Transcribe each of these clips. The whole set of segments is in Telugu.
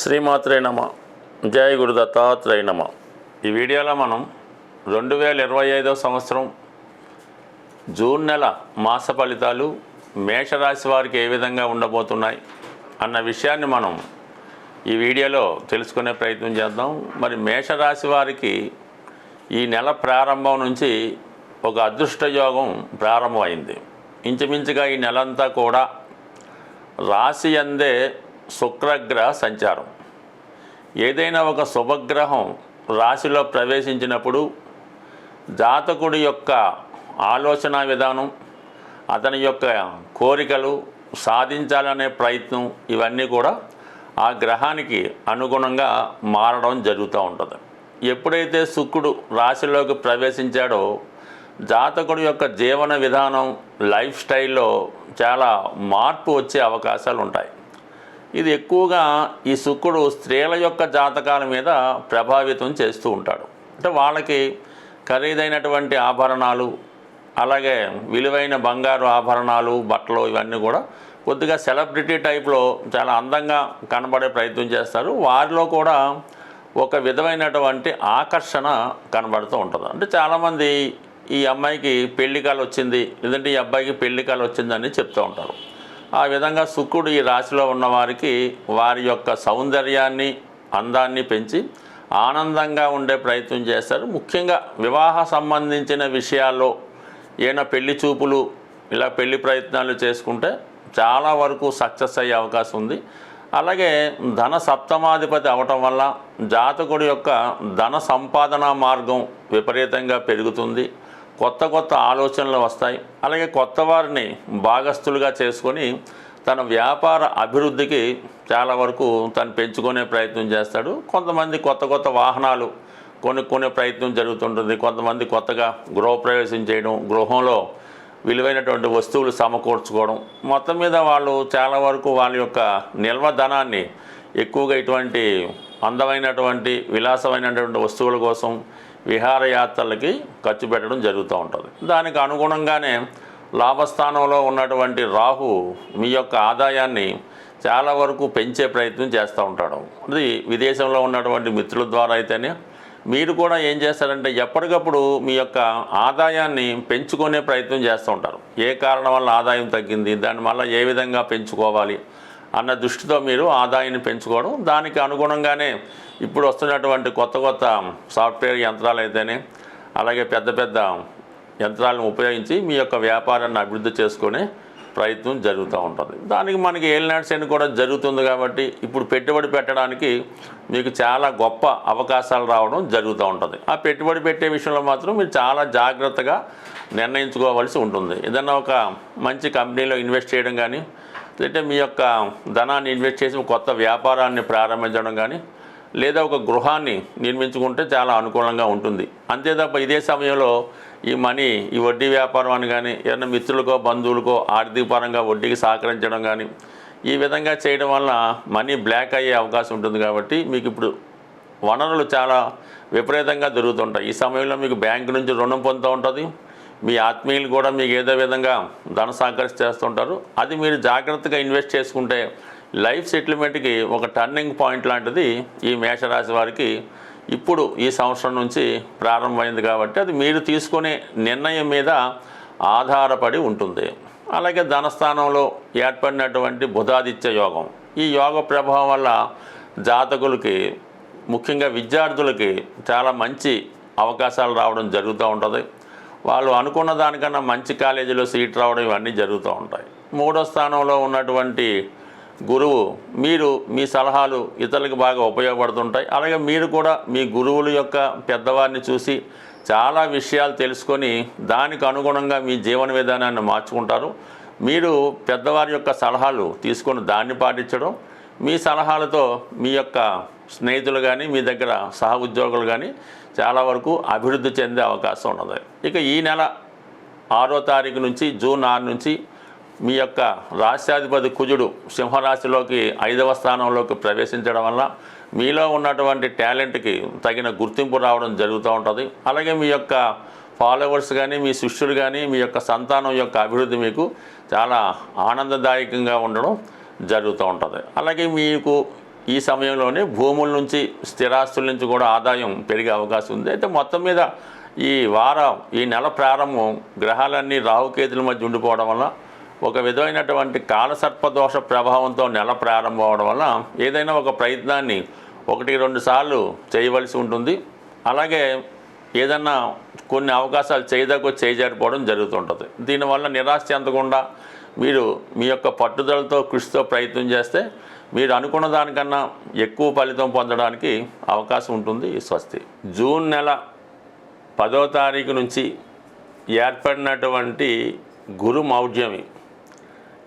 శ్రీమాత్రే నమ. జయ గురు దత్తాత్రేయ నమ. ఈ వీడియోలో మనం రెండు వేల ఇరవై ఐదో సంవత్సరం జూన్ నెల మాస ఫలితాలు మేషరాశి వారికి ఏ విధంగా ఉండబోతున్నాయి అన్న విషయాన్ని మనం ఈ వీడియోలో తెలుసుకునే ప్రయత్నం చేద్దాం. మరి మేషరాశి వారికి ఈ నెల ప్రారంభం నుంచి ఒక అదృష్ట యోగం ప్రారంభమైంది. ఇంచుమించుగా ఈ నెలంతా కూడా రాశి అందే శుక్రగ్రహ సంచారం. ఏదైనా ఒక శుభగ్రహం రాశిలో ప్రవేశించినప్పుడు జాతకుడి యొక్క ఆలోచన విధానం అతని యొక్క కోరికలు సాధించాలనే ప్రయత్నం ఇవన్నీ కూడా ఆ గ్రహానికి అనుగుణంగా మారడం జరుగుతూ ఉంటుంది. ఎప్పుడైతే శుక్రుడు రాశిలోకి ప్రవేశించాడో జాతకుడి యొక్క జీవన విధానం లైఫ్ స్టైల్లో చాలా మార్పు వచ్చే అవకాశాలు ఉంటాయి ఇది ఎక్కువగా ఈ శుక్రుడు స్త్రీల యొక్క జాతకాల మీద ప్రభావితం చేస్తూ ఉంటాడు. అంటే వాళ్ళకి ఖరీదైనటువంటి ఆభరణాలు అలాగే విలువైన బంగారు ఆభరణాలు బట్టలు ఇవన్నీ కూడా కొద్దిగా సెలబ్రిటీ టైప్లో చాలా అందంగా కనబడే ప్రయత్నం చేస్తారు. వారిలో కూడా ఒక విధమైనటువంటి ఆకర్షణ కనబడుతూ ఉంటుంది. అంటే చాలామంది ఈ అమ్మాయికి పెళ్ళికాలు వచ్చింది లేదంటే ఈ అబ్బాయికి పెళ్ళికాలు వచ్చిందని చెప్తూ ఉంటారు. ఆ విధంగా శుక్రుడు ఈ రాశిలో ఉన్నవారికి వారి యొక్క సౌందర్యాన్ని అందాన్ని పెంచి ఆనందంగా ఉండే ప్రయత్నం చేస్తారు. ముఖ్యంగా వివాహ సంబంధించిన విషయాల్లో ఏమైనా పెళ్ళి చూపులు ఇలా పెళ్ళి ప్రయత్నాలు చేసుకుంటే చాలా వరకు సక్సెస్ అయ్యే అవకాశం ఉంది. అలాగే ధన సప్తమాధిపతి అవటం వల్ల జాతకుడి యొక్క ధన సంపాదన మార్గం విపరీతంగా పెరుగుతుంది. కొత్త కొత్త ఆలోచనలు వస్తాయి. అలాగే కొత్త వారిని భాగస్థులుగా చేసుకొని తన వ్యాపార అభివృద్ధికి చాలా వరకు తను పెంచుకునే ప్రయత్నం చేస్తాడు. కొంతమంది కొత్త కొత్త వాహనాలు కొనుక్కునే ప్రయత్నం జరుగుతుంటుంది. కొంతమంది కొత్తగా గృహప్రవేశం చేయడం గృహంలో విలువైనటువంటి వస్తువులు సమకూర్చుకోవడం. మొత్తం మీద వాళ్ళు చాలా వరకు వాళ్ళ యొక్క నిల్వ ధనాన్ని ఎక్కువగా ఇటువంటి అందమైనటువంటి విలాసమైనటువంటి వస్తువుల కోసం విహారయాత్రలకి ఖర్చు పెట్టడం జరుగుతూ ఉంటుంది. దానికి అనుగుణంగానే లాభస్థానంలో ఉన్నటువంటి రాహు మీ యొక్క ఆదాయాన్ని చాలా వరకు పెంచే ప్రయత్నం చేస్తూ ఉంటాడు. అది విదేశంలో ఉన్నటువంటి మిత్రుల ద్వారా అయితేనే మీరు కూడా ఏం చేస్తారంటే ఎప్పటికప్పుడు మీ యొక్క ఆదాయాన్ని పెంచుకునే ప్రయత్నం చేస్తూ ఉంటారు. ఏ కారణం వల్ల ఆదాయం తగ్గింది దాని వల్ల ఏ విధంగా పెంచుకోవాలి అన్న దృష్టితో మీరు ఆదాయాన్ని పెంచుకోవడం దానికి అనుగుణంగానే ఇప్పుడు వస్తున్నటువంటి కొత్త కొత్త సాఫ్ట్వేర్ యంత్రాలు అయితేనే అలాగే పెద్ద పెద్ద యంత్రాలను ఉపయోగించి మీ యొక్క వ్యాపారాన్ని అభివృద్ధి చేసుకునే ప్రయత్నం జరుగుతూ ఉంటుంది. దానికి మనకి ఏలినాడ్స్ అని కూడా జరుగుతుంది కాబట్టి ఇప్పుడు పెట్టుబడి పెట్టడానికి మీకు చాలా గొప్ప అవకాశాలు రావడం జరుగుతూ ఉంటుంది. ఆ పెట్టుబడి పెట్టే విషయంలో మాత్రం మీరు చాలా జాగ్రత్తగా నిర్ణయించుకోవాల్సి ఉంటుంది. ఏదన్నా ఒక మంచి కంపెనీలో ఇన్వెస్ట్ చేయడం కానీ లేదంటే మీ యొక్క ధనాన్ని ఇన్వెస్ట్ చేసి కొత్త వ్యాపారాన్ని ప్రారంభించడం కానీ లేదా ఒక గృహాన్ని నిర్మించుకుంటే చాలా అనుకూలంగా ఉంటుంది. అంతే తప్ప ఇదే సమయంలో ఈ మనీ ఈ వడ్డీ వ్యాపారం అని కానీ ఏదైనా మిత్రులకో బంధువులకో ఆర్థిక పరంగా వడ్డీకి సహకరించడం కానీ ఈ విధంగా చేయడం వల్ల మనీ బ్లాక్ అయ్యే అవకాశం ఉంటుంది కాబట్టి మీకు ఇప్పుడు వనరులు చాలా విపరీతంగా దొరుకుతుంటాయి ఈ సమయంలో మీకు బ్యాంకు నుంచి రుణం పొందుతూ ఉంటుంది. మీ ఆత్మీయులు కూడా మీకు ఏదో విధంగా ధన సహకరిస్తూ చేస్తుంటారు. అది మీరు జాగ్రత్తగా ఇన్వెస్ట్ చేసుకుంటే లైఫ్ సెటిల్మెంట్కి ఒక టర్నింగ్ పాయింట్ లాంటిది ఈ మేషరాశి వారికి ఇప్పుడు ఈ సంవత్సరం నుంచి ప్రారంభమైంది కాబట్టి అది మీరు తీసుకునే నిర్ణయం మీద ఆధారపడి ఉంటుంది. అలాగే ధనస్థానంలో ఏర్పడినటువంటి బుధాదిత్య యోగం. ఈ యోగ ప్రభావం వల్ల జాతకులకి ముఖ్యంగా విద్యార్థులకి చాలా మంచి అవకాశాలు రావడం జరుగుతూ ఉంటుంది. వాళ్ళు అనుకున్న దానికన్నా మంచి కాలేజీలో సీట్ రావడం ఇవన్నీ జరుగుతూ ఉంటాయి. మూడో స్థానంలో ఉన్నటువంటి గురువు మీరు మీ సలహాలు ఇతరులకు బాగా ఉపయోగపడుతుంటాయి. అలాగే మీరు కూడా మీ గురువుల యొక్క పెద్దవారిని చూసి చాలా విషయాలు తెలుసుకొని దానికి అనుగుణంగా మీ జీవన విధానాన్ని మార్చుకుంటారు. మీరు పెద్దవారి యొక్క సలహాలు తీసుకొని దాన్ని పాటించడం మీ సలహాలతో మీ యొక్క స్నేహితులు కానీ మీ దగ్గర సహ ఉద్యోగులు కానీ చాలా వరకు అభివృద్ధి చెందే అవకాశం ఉన్నది. ఇక ఈ నెల ఆరో తారీఖు నుంచి జూన్ ఆరు నుంచి మీ యొక్క రాష్ట్రాధిపతి కుజుడు సింహరాశిలోకి ఐదవ స్థానంలోకి ప్రవేశించడం వల్ల మీలో ఉన్నటువంటి టాలెంట్కి తగిన గుర్తింపు రావడం జరుగుతూ ఉంటుంది. అలాగే మీ యొక్క ఫాలోవర్స్ కానీ మీ శిష్యులు కానీ మీ యొక్క సంతానం యొక్క అభివృద్ధి మీకు చాలా ఆనందదాయకంగా ఉండడం జరుగుతూ ఉంటుంది. అలాగే మీకు ఈ సమయంలోనే భూముల నుంచి స్థిరాస్తుల నుంచి కూడా ఆదాయం పెరిగే అవకాశం ఉంది. అయితే మొత్తం మీద ఈ వారం ఈ నెల ప్రారంభం గ్రహాలన్నీ రాహుకేతుల మధ్య ఉండిపోవడం వల్ల ఒక విధమైనటువంటి కాలసర్పదోష ప్రభావంతో నెల ప్రారంభం అవడం వల్ల ఏదైనా ఒక ప్రయత్నాన్ని ఒకటి రెండు సార్లు చేయవలసి ఉంటుంది. అలాగే ఏదన్నా కొన్ని అవకాశాలు చేయదగ్గ చేయజారిపోవడం జరుగుతుంటుంది. దీనివల్ల నిరాశ చెందకుండా మీరు మీ యొక్క పట్టుదలతో కృషితో ప్రయత్నం చేస్తే మీరు అనుకున్న దానికన్నా ఎక్కువ ఫలితం పొందడానికి అవకాశం ఉంటుంది ఈ స్వస్తి. జూన్ నెల పదో తారీఖు నుంచి ఏర్పడినటువంటి గురు మౌఢ్యమి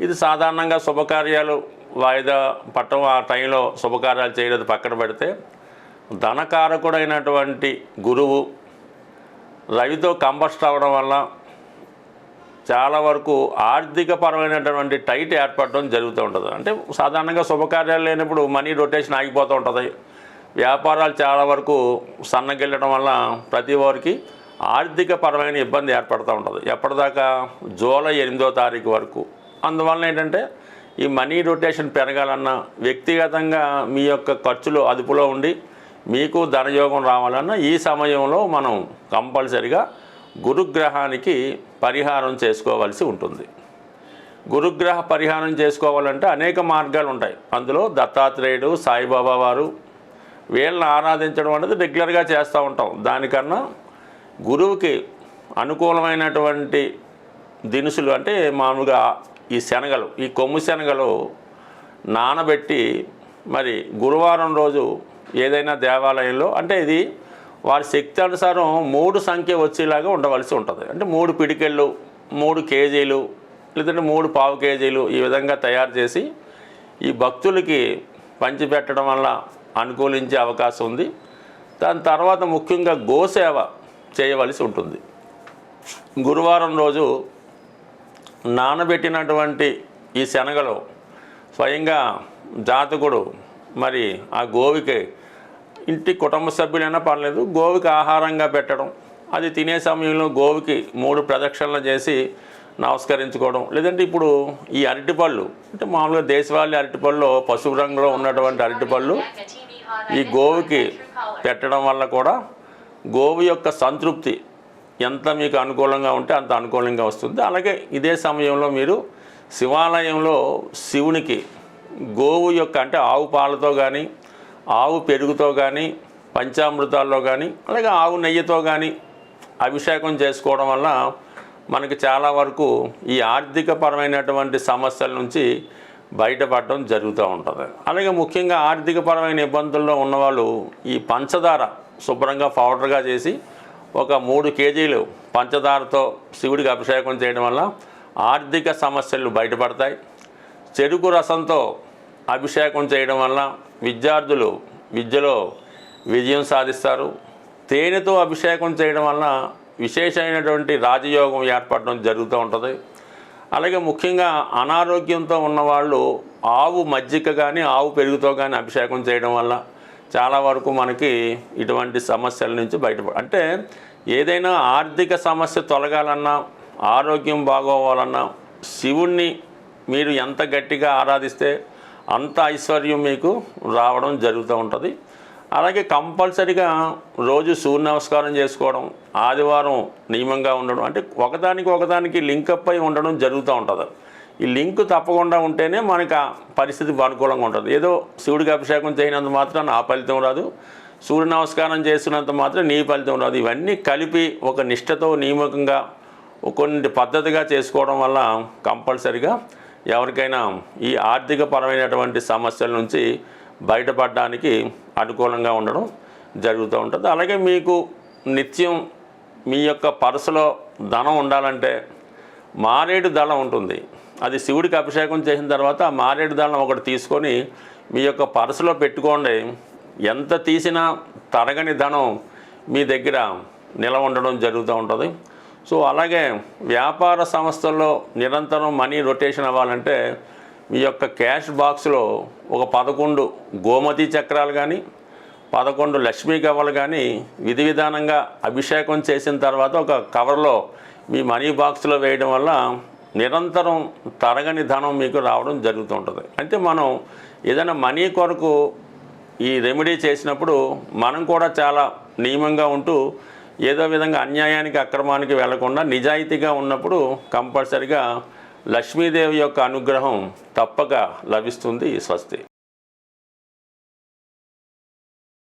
ఇది సాధారణంగా శుభకార్యాలు వాయిదా పట్టం ఆ టైంలో శుభకార్యాలు చేయలేదు పక్కన పెడితే. ధనకారకుడైనటువంటి గురువు రవితో కంబస్ట్ అవ్వడం వల్ల చాలా వరకు ఆర్థికపరమైనటువంటి టైట్ ఏర్పడడం జరుగుతూ ఉంటుంది. అంటే సాధారణంగా శుభకార్యాలు లేనప్పుడు మనీ రొటేషన్ ఆగిపోతూ ఉంటుంది. వ్యాపారాలు చాలా వరకు సన్నగిల్లడం వల్ల ప్రతి వారికి ఆర్థికపరమైన ఇబ్బంది ఏర్పడుతూ ఉంటుంది. ఎప్పటిదాకా జూలై ఎనిమిదో తారీఖు వరకు అందువలన ఏంటంటే ఈ మనీ రొటేషన్ పెరగాలన్నా వ్యక్తిగతంగా మీ యొక్క ఖర్చులు అదుపులో ఉండి మీకు ధనయోగం రావాలన్నా ఈ సమయంలో మనం కంపల్సరిగా గురుగ్రహానికి పరిహారం చేసుకోవాల్సి ఉంటుంది. గురుగ్రహ పరిహారం చేసుకోవాలంటే అనేక మార్గాలు ఉంటాయి. అందులో దత్తాత్రేయుడు సాయిబాబా వారు వీళ్ళని ఆరాధించడం అనేది రెగ్యులర్గా చేస్తూ ఉంటాం. దానికన్నా గురువుకి అనుకూలమైనటువంటి దినుసులు అంటే మామూలుగా ఈ శనగలు ఈ కొమ్ము శనగలు నానబెట్టి మరి గురువారం రోజు ఏదైనా దేవాలయంలో అంటే ఇది వారి శక్తి అనుసారం మూడు సంఖ్య వచ్చేలాగా ఉండవలసి ఉంటుంది. అంటే మూడు పిడికెళ్ళు మూడు కేజీలు లేదంటే మూడు పావు కేజీలు ఈ విధంగా తయారు చేసి ఈ భక్తులకి పంచిపెట్టడం వల్ల అనుకూలించే అవకాశం ఉంది. దాని తర్వాత ముఖ్యంగా గోసేవ చేయవలసి ఉంటుంది. గురువారం రోజు నానబెట్టినటువంటి ఈ శనగలు స్వయంగా జాతకుడు మరి ఆ గోవికి ఇంటి కుటుంబ సభ్యులైనా పర్లేదు గోవికి ఆహారంగా పెట్టడం అది తినే సమయంలో గోవికి మూడు ప్రదక్షిణలు చేసి నమస్కరించుకోవడం. లేదంటే ఇప్పుడు ఈ అరటిపళ్ళు అంటే మామూలుగా దేశవాళీ అరటిపళ్ళు పసుపు రంగులో ఉన్నటువంటి అరటిపళ్ళు ఈ గోవుకి పెట్టడం వల్ల కూడా గోవు యొక్క సంతృప్తి ఎంత మీకు అనుకూలంగా ఉంటే అంత అనుకూలంగా వస్తుంది. అలాగే ఇదే సమయంలో మీరు శివాలయంలో శివునికి గోవు యొక్క అంటే ఆవు పాలతో కానీ ఆవు పెరుగుతో కానీ పంచామృతాల్లో కానీ అలాగే ఆవు నెయ్యితో కానీ అభిషేకం చేసుకోవడం వల్ల మనకి చాలా వరకు ఈ ఆర్థిక పరమైనటువంటి సమస్యల నుంచి బయటపడడం జరుగుతూ ఉంటుంది. అలాగే ముఖ్యంగా ఆర్థికపరమైన ఇబ్బందుల్లో ఉన్నవాళ్ళు ఈ పంచదార శుభ్రంగా పౌడర్గా చేసి ఒక మూడు కేజీలు పంచదారతో శివుడికి అభిషేకం చేయడం వల్ల ఆర్థిక సమస్యలు బయటపడతాయి. చెరుకు రసంతో అభిషేకం చేయడం వల్ల విద్యార్థులు విద్యలో విజయం సాధిస్తారు. తేనెతో అభిషేకం చేయడం వల్ల విశేషమైనటువంటి రాజయోగం ఏర్పడడం జరుగుతూ ఉంటుంది. అలాగే ముఖ్యంగా అనారోగ్యంతో ఉన్నవాళ్ళు ఆవు మజ్జిగ కానీ ఆవు పెరుగుతో కానీ అభిషేకం చేయడం వల్ల చాలా వరకు మనకి ఇటువంటి సమస్యల నుంచి బయటపడ అంటే ఏదైనా ఆర్థిక సమస్య తొలగాలన్నా ఆరోగ్యం బాగోవాలన్నా శివుణ్ణి మీరు ఎంత గట్టిగా ఆరాధిస్తే అంత ఐశ్వర్యం మీకు రావడం జరుగుతూ ఉంటుంది. అలాగే కంపల్సరిగా రోజు సూర్య నమస్కారం చేసుకోవడం ఆదివారం నియమంగా ఉండడం అంటే ఒకదానికి ఒకదానికి లింకప్ అయి ఉండడం జరుగుతూ ఉంటుంది. ఈ లింక్ తప్పకుండా ఉంటేనే మనకి ఆ పరిస్థితి అనుకూలంగా ఉంటుంది. ఏదో శివుడికి అభిషేకం చేయనంత మాత్రాన ఆ ఫలితం రాదు. సూర్య నమస్కారం చేస్తున్నంత మాత్రం నీ ఫలితం రాదు ఇవన్నీ కలిపి ఒక నిష్టతో నియమకంగా కొన్ని పద్ధతిగా చేసుకోవడం వల్ల కంపల్సరిగా ఎవరికైనా ఈ ఆర్థిక పరమైనటువంటి సమస్యల నుంచి బయటపడడానికి అనుకూలంగా ఉండడం జరుగుతూ ఉంటుంది. అలాగే మీకు నిత్యం మీ యొక్క పర్సులో ధనం ఉండాలంటే మారేడు దళం ఉంటుంది. అది శివుడికి అభిషేకం చేసిన తర్వాత ఆ మారేడు దళం ఒకటి తీసుకొని మీ యొక్క పర్సులో పెట్టుకోండి. ఎంత తీసినా తరగని ధనం మీ దగ్గర నిలవ ఉండడం జరుగుతూ ఉంటుంది. సో అలాగే వ్యాపార సంస్థల్లో నిరంతరం మనీ రొటేషన్ అవ్వాలంటే మీ యొక్క క్యాష్ బాక్స్లో ఒక పదకొండు గోమతి చక్రాలు కానీ పదకొండు లక్ష్మీ కవర్లు కానీ విధి విధానంగా అభిషేకం చేసిన తర్వాత ఒక కవర్లో మీ మనీ బాక్స్లో వేయడం వల్ల నిరంతరం తరగని ధనం మీకు రావడం జరుగుతుంటుంది అంటే మనం ఏదైనా మనీ కొరకు ఈ రెమెడీ చేసినప్పుడు మనం కూడా చాలా నియమంగా ఉంటూ ఏదో విధంగా అన్యాయానికి అక్రమానికి వెళ్ళకుండా నిజాయితీగా ఉన్నప్పుడు కంపల్సరిగా లక్ష్మీదేవి యొక్క అనుగ్రహం తప్పక లభిస్తుంది స్వస్తి.